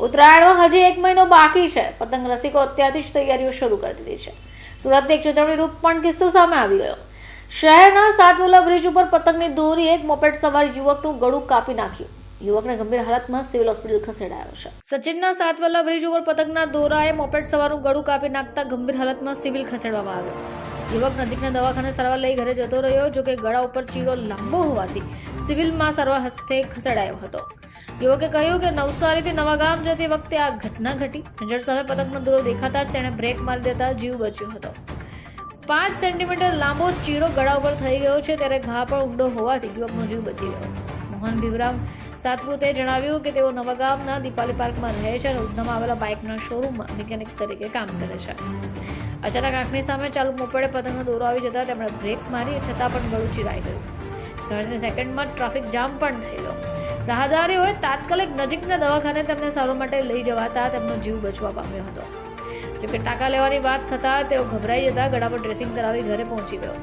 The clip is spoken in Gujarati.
ઉત્તરાયણમાં હજી એક મહિનો બાકી છે. પતંગ રસિકો અત્યારથી જ તૈયારીઓ શરૂ કરી દીધી છે. સુરતથી એક ચેતવણી રૂપ પણ કિસ્સો સામે આવી ગયો. શહેરના સાતવલા બ્રિજ ઉપર પતંગની દોરી એક મોપેડ સવાર યુવકનું ગળું કાપી નાખ્યું. યુવકને ગંભીર હાલતમાં સિવિલ હોસ્પિટલ ખસેડાયો છે. સચિનના સાતવલા બ્રિજ ઉપર પતંગના દોરાએ મોપેડ સવારનું ગળું કાપી નાખતા ગંભીર હાલતમાં સિવિલ ખસેડવામાં આવ્યો. યુવક નજીકના દવાખાને સારવાર લઈ ઘરે જતો રહ્યો જો કે ગળા ઉપર ચીરો લાંબો હોવાથી સિવિલમાં સારવાર હસ્તે ખસેડાયો હતો. યુવકે કહ્યું કે નવસારીથી નવાગામ જતી વખતે આ ઘટના ઘટી. નજર સામે પતંગનો દોરો દેખાતા જ તેણે બ્રેક મારી દેતા જીવ બચ્યો હતો. પાંચ સેન્ટીમીટર લાંબો ચીરો ગળા ઉપર થઈ ગયો છે ત્યારે ઘા પણ ઊંડો હોવાથી યુવકનો જીવ બચી ગયો. મોહન ભીવરામ સાતપુતે જણાવ્યું કે તેઓ નવાગામના દીપાલી પાર્કમાં રહે છે અને ઉધનામાં આવેલા બાઇકના શોરૂમમાં મિકેનિક તરીકે કામ કરે છે. અચાનક આંખની સામે ચાલુ મોપેડે પતંગનો દોરો આવી જતા તેમણે બ્રેક મારી છતાં પણ ગળું ચીરાઈ ગયું. ત્રણ સેકન્ડમાં ટ્રાફિક જામ પણ થયેલો. રાહદારીઓએ તાત્કાલિક નજીકના દવાખાને તેમને સારવાર માટે લઈ જવાતા તેમનો જીવ બચવા પામ્યો હતો. જોકે ટાંકા લેવાની વાત થતાં તેઓ ગભરાઈ જતા ગળા પર ડ્રેસિંગ કરાવી ઘરે પહોંચી ગયો.